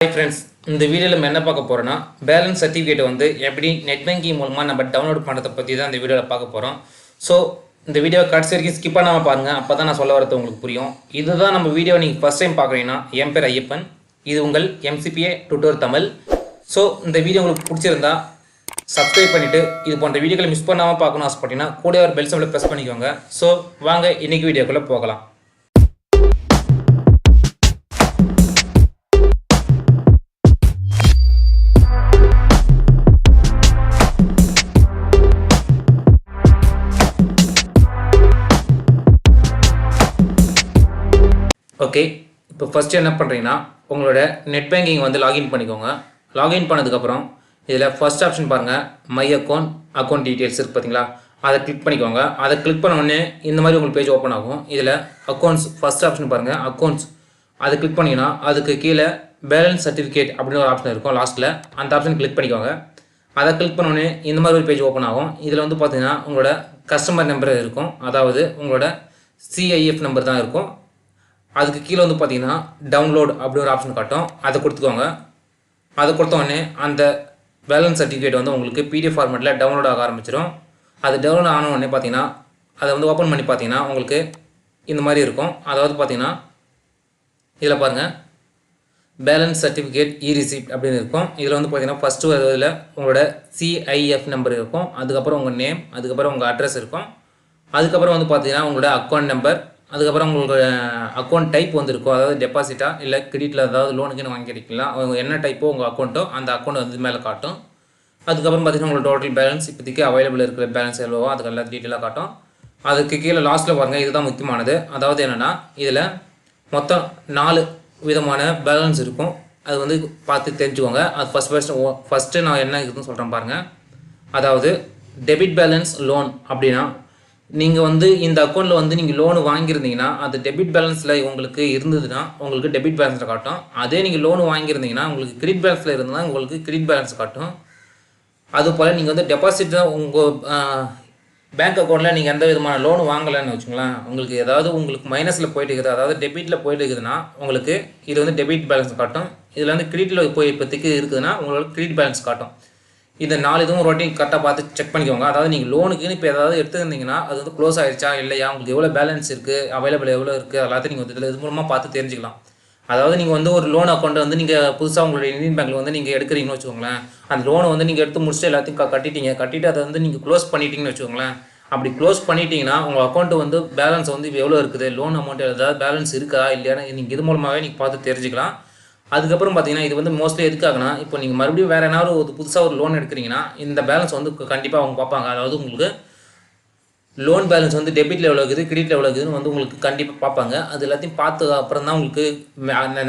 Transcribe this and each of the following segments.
Hi friends இந்த வீடியோவில் நம்ம என்ன பார்க்க போகிறோன்னா பேலன்ஸ் சர்டிஃபிகேட் வந்து எப்படி நெட் பேங்கிங் மூலமாக நம்ம டவுன்லோட் பண்ணுறதை பற்றி தான் இந்த வீடியோவில் பார்க்க போகிறோம் ஸோ இந்த வீடியோவை கடைசி வரைக்கும் ஸ்கிப் பண்ணாமல் பாருங்கள் அப்போ தான் நான் சொல்ல வரது உங்களுக்கு புரியும். இதுதான் நம்ம வீடியோ நீங்கள் ஃபஸ்ட் டைம் பார்க்குறீங்கன்னா என் பேர் ஐயப்பன். இது உங்கள் எம்சிபிஏ டுட்டோர் தமிழ் ஸோ இந்த வீடியோ உங்களுக்கு பிடிச்சிருந்தா சப்ஸ்கிரைப் பண்ணிவிட்டு இது போன்ற வீடியோக்களை மிஸ் பண்ணாமல் பார்க்கணும் ஆசைப்பட்டீங்கன்னா கூட ஒரு பெல் சிம்பிளை ப்ரெஸ் பண்ணிக்கோங்க. ஸோ வாங்க இன்றைக்கி வீடியோக்குள்ளே போகலாம். ஓகே இப்போ ஃபஸ்ட்டு என்ன பண்ணுறீங்கன்னா உங்களோட நெட் பேங்கிங் வந்து லாகின் பண்ணிக்கோங்க. லாகின் பண்ணதுக்கப்புறம் இதில் ஃபர்ஸ்ட் ஆப்ஷன் பாருங்கள் மை அக்கௌண்ட் அக்கௌண்ட் டீட்டெயில்ஸ் இருக்குது பார்த்தீங்களா அதை கிளிக் பண்ணிக்கோங்க. அதை கிளிக் பண்ண உடனே இந்த மாதிரி உங்களுக்கு பேஜ் ஓப்பன் ஆகும். இதில் அக்கௌண்ட்ஸ் ஃபஸ்ட் ஆப்ஷன் பாருங்கள் அக்கௌண்ட்ஸ் அதை கிளிக் பண்ணிங்கன்னா அதுக்கு கீழே பேலன்ஸ் சர்டிஃபிகேட் அப்படின்னு ஒரு ஆப்ஷன் இருக்கும் லாஸ்ட்டில் அந்த ஆப்ஷன் கிளிக் பண்ணிக்கோங்க. அதை கிளிக் பண்ணோடனே இந்த மாதிரி ஒரு பேஜ் ஓப்பன் ஆகும். இதில் வந்து பார்த்தீங்கன்னா உங்களோட கஸ்டமர் நம்பர் இருக்கும். அதாவது உங்களோட சிஐஎஃப் நம்பர் தான் இருக்கும். அதுக்கு கீழே வந்து பார்த்தீங்கன்னா டவுன்லோட் அப்படி ஒரு ஆப்ஷன் காட்டும். அதை கொடுத்துக்கோங்க. அதை கொடுத்த உடனே அந்த பேலன்ஸ் சர்டிஃபிகேட் வந்து உங்களுக்கு பிடிஎஃப் ஃபார்மேட்டில் டவுன்லோட் ஆக ஆரம்பிச்சிடும் அது டவுன்லோட் ஆன உடனே பார்த்தீங்கன்னா அதை வந்து ஓப்பன் பண்ணி பார்த்தீங்கன்னா உங்களுக்கு இந்த மாதிரி இருக்கும். அதாவது பார்த்தீங்கன்னா இதில் பாருங்கள் பேலன்ஸ் சர்டிஃபிகேட் இ ரிசிப்ட் அப்படின்னு இருக்கும். இதில் வந்து பார்த்தீங்கன்னா ஃபஸ்ட்டு இதில் உங்களோட சிஐஎஃப் நம்பர் இருக்கும். அதுக்கப்புறம் உங்கள் நேம் அதுக்கப்புறம் உங்கள் அட்ரஸ் இருக்கும். அதுக்கப்புறம் வந்து பார்த்தீங்கன்னா உங்களோட அக்கௌண்ட் நம்பர் அதுக்கப்புறம் உங்களுக்கு அக்கௌண்ட் டைப் வந்துருக்கும் அதாவது டெபாசிட்டா இல்லை கிரெடிட்டில் ஏதாவது லோனுக்குன்னு வாங்கியிருக்கலாம் அவங்க என்ன டைப்போ உங்கள் அக்கௌண்ட்டோ அந்த அக்கௌண்ட் வந்து மேலே காட்டும். அதுக்கப்புறம் பார்த்தீங்கன்னா உங்களுக்கு டோட்டல் பேலன்ஸ் இப்போதைக்கு அவைலபிள் இருக்கிற பேலன்ஸ் எவ்வளவோ அதுக்கு எல்லாம் டீட்டெயிலாக காட்டும். அதுக்கு கீழே லாஸ்ட்டில் பாருங்கள் இதுதான் முக்கியமானது. அதாவது என்னென்னா இதில் மொத்தம் நாலு விதமான பேலன்ஸ் இருக்கும். அது வந்து பார்த்து தெரிஞ்சுக்கோங்க. அது ஃபஸ்ட் ஃபஸ்ட் ஃபஸ்ட்டு நான் என்ன இருக்குதுன்னு சொல்கிறேன் பாருங்கள் அதாவது டெபிட் பேலன்ஸ் லோன் அப்படின்னா நீங்கள் வந்து இந்த அக்கௌண்ட்டில் வந்து நீங்கள் லோனு வாங்கியிருந்தீங்கன்னா அது டெபிட் பேலன்ஸில் உங்களுக்கு இருந்ததுன்னா உங்களுக்கு டெபிட் பேலன்ஸில் காட்டும். அதே நீங்கள் லோனு வாங்கியிருந்தீங்கன்னா உங்களுக்கு கிரெடிட் பேலன்ஸில் இருந்ததுன்னா உங்களுக்கு கிரெடிட் பேலன்ஸ் காட்டும். அதுபோல் நீங்கள் வந்து டெபாசிட் தான் உங்கள் பேங்க் அக்கௌண்ட்டில் நீங்கள் எந்த விதமான லோன் வாங்கலைன்னு வச்சுங்களேன் உங்களுக்கு ஏதாவது உங்களுக்கு மைனஸில் போயிட்டு இருக்குது. அதாவது டெபிட்டில் போயிட்டு இருக்குதுன்னா உங்களுக்கு இது வந்து டெபிட் பேலன்ஸ் காட்டும். இதில் வந்து கிரெடிட்டில் போய் இப்போதைக்கு இருக்குதுன்னா உங்களுக்கு கிரெடிட் பேலன்ஸ் காட்டும். இந்த நாலு இதுவும் ஒரு வாட்டி கரெக்டாக பார்த்து செக் பண்ணிக்கோங்க. அதாவது நீங்கள் லோனுக்குன்னு இப்போ ஏதாவது எடுத்துருந்தீங்கன்னா அது வந்து க்ளோஸ் ஆயிடுச்சா இல்லையா? உங்களுக்கு எவ்வளோ பேலன்ஸ் இருக்குது அவைலபிள் எவ்வளோ இருக்குது எல்லாத்தையும் நீங்கள் வந்து இது மூலமாக பார்த்து தெரிஞ்சுக்கலாம். அதாவது நீங்கள் வந்து ஒரு லோன் அக்கௌண்ட் வந்து நீங்கள் புதுசாக உங்களுடைய இந்தியன் பேங்க்கில் வந்து நீங்கள் எடுக்கிறீங்கன்னு வச்சுக்கோங்களேன். அந்த லோனை வந்து நீங்கள் எடுத்து முடிச்சுட்டு எல்லாத்தையும் கட்டிட்டீங்க. கட்டிட்டு அதை வந்து நீங்கள் க்ளோஸ் பண்ணிட்டீங்கன்னு வச்சுக்கோங்களேன். அப்படி க்ளோஸ் பண்ணிட்டீங்கன்னா உங்கள் அக்கௌண்ட்டு வந்து பேலன்ஸ் வந்து இப்போ எவ்வளோ இருக்குது? லோன் அமௌண்ட் ஏதாவது பேலன்ஸ் இருக்கா? இல்லையான்னு நீங்கள் இது மூலமாகவே நீங்கள் பார்த்து தெரிஞ்சுக்கலாம். அதுக்கப்புறம் பார்த்தீங்கன்னா இது வந்து மோஸ்ட்லி எதுக்காகனா இப்போ நீங்கள் மறுபடியும் வேறு ஏதாவது ஒரு புதுசாக ஒரு லோன் எடுக்கிறீங்கன்னா இந்த பேலன்ஸ் வந்து கண்டிப்பாக அவங்க பார்ப்பாங்க. அதாவது உங்களுக்கு லோன் பேலன்ஸ் வந்து டெபிட்டில் எவ்வளோ இருக்குது கிரெடிட்டில் எவ்வளோ இருக்குதுன்னு வந்து உங்களுக்கு கண்டிப்பாக பார்ப்பாங்க. அது எல்லாத்தையும் பார்த்து அப்புறம் தான் உங்களுக்கு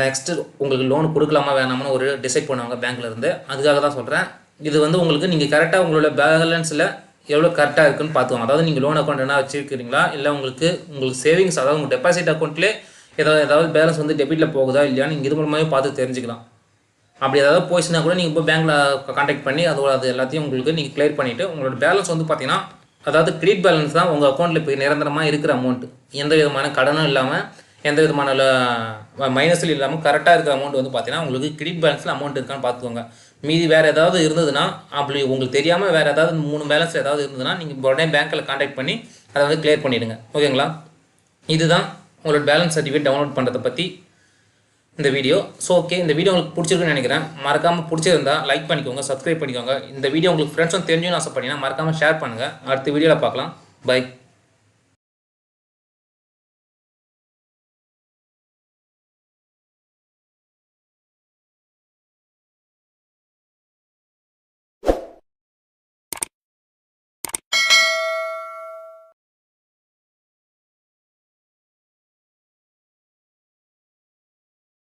நெக்ஸ்ட்டு உங்களுக்கு லோன் கொடுக்கலாமா வேணாமான்னு ஒரு டிசைட் பண்ணுவாங்க பேங்க்லேருந்து அதுக்காக தான் சொல்கிறேன் இது வந்து உங்களுக்கு நீங்கள் கரெக்டாக உங்களோட பேலன்ஸில் எவ்வளோ கரெக்டாக இருக்குன்னு பார்த்துக்கோங்க. அதாவது நீங்கள் லோன் அக்கௌண்ட் என்ன வச்சுருக்கிறீங்களா? இல்லை உங்களுக்கு உங்களுக்கு சேவிங்ஸ் அதாவது உங்கள் டெபாசிட் அக்கௌண்ட்லேயே ஏதாவது ஏதாவது பேலன்ஸ் வந்து டெபிட்டில் போகுதா இல்லையான்னு நீங்கள் இது மூலமாகவே பார்த்து தெரிஞ்சுக்கலாம். அப்படி ஏதாவது போயிடுச்சுன்னா கூட நீங்கள் இப்போ பேங்க்கில் காண்டாக்ட் பண்ணி அதோட அது எல்லாத்தையும் உங்களுக்கு நீங்கள் கிளியர் பண்ணிவிட்டு உங்களோட பேலன்ஸ் வந்து பார்த்தீங்கன்னா அதாவது கிரெடிட் பேலன்ஸ் தான் உங்கள் அக்கௌண்ட்டில் இப்போ நிரந்தரமாக இருக்கிற அமௌண்ட் எந்த விதமான கடனும் இல்லாமல் எந்த விதமான மைனஸில் இல்லாமல் கரெக்டாக இருக்கிற அமௌண்ட் வந்து பார்த்தீங்கன்னா உங்களுக்கு கிரெடிட் பேலன்ஸில் அமௌண்ட் இருக்கான்னு பார்த்துக்கோங்க. மீதி வேறு ஏதாவது இருந்ததுன்னா அப்படி உங்களுக்கு தெரியாமல் வேறு ஏதாவது மூணு பேலன்ஸ் ஏதாவது இருந்ததுன்னா நீங்கள் உடனே பேங்க்கில் காண்டாக்ட் பண்ணி அதை வந்து கிளியர் பண்ணிவிடுங்க ஓகேங்களா? இதுதான் உங்களோட பேலன்ஸ் சர்டிஃபிகேட் டவுன்லோட் பண்ணுறதை பற்றி இந்த வீடியோ. ஸோ ஓகே இந்த வீடியோ உங்களுக்கு பிடிச்சிருக்குன்னு நினைக்கிறேன். மறக்காமல் பிடிச்சிருந்தா லைக் பண்ணிக்கோங்க சப்ஸ்கிரைப் பண்ணிக்கோங்க. இந்த வீடியோ உங்களுக்கு ஃப்ரெண்ட்ஸும் தெரிஞ்சுன்னு ஆசைப்பட்டீங்கன்னா மறக்காமல் ஷேர் பண்ணுங்கள் அடுத்த வீடியோவில் பார்க்கலாம். பை